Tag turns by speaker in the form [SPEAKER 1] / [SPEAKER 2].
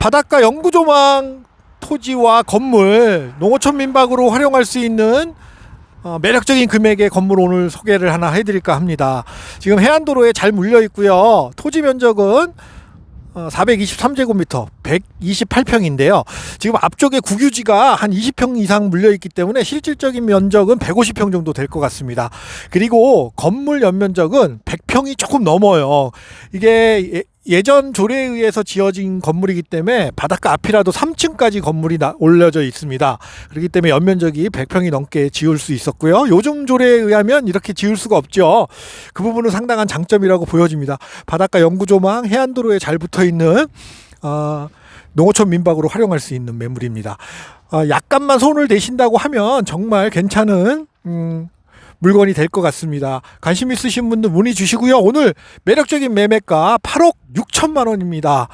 [SPEAKER 1] 바닷가 영구조망 토지와 건물 농어촌 민박으로 활용할 수 있는 어, 매력적인 금액의 건물 오늘 소개를 하나 해드릴까 합니다. 지금 해안도로에 잘 물려 있고요. 토지 면적은 어, 423제곱미터, 128평인데요. 지금 앞쪽에 국유지가 한 20평 이상 물려 있기 때문에 실질적인 면적은 150평 정도 될 것 같습니다. 그리고 건물 연면적은 100평이 조금 넘어요. 이게 예- 예전 조례에 의해서 지어진 건물이기 때문에 바닷가 앞이라도 3층까지 건물이 나- 올려져 있습니다. 그렇기 때문에 연면적이 100평이 넘게 지을 수 있었고요. 요즘 조례에 의하면 이렇게 지을 수가 없죠. 그 부분은 상당한 장점이라고 보여집니다. 바닷가 영구조망 해안도로에 잘 붙어 있는 어, 농어촌 민박으로 활용할 수 있는 매물입니다. 어, 약간만 손을 대신다고 하면 정말 괜찮은 음, 물건이 될 것 같습니다. 관심 있으신 분들 문의 주시고요. 오늘 매력적인 매매가 8억 6천만 원입니다.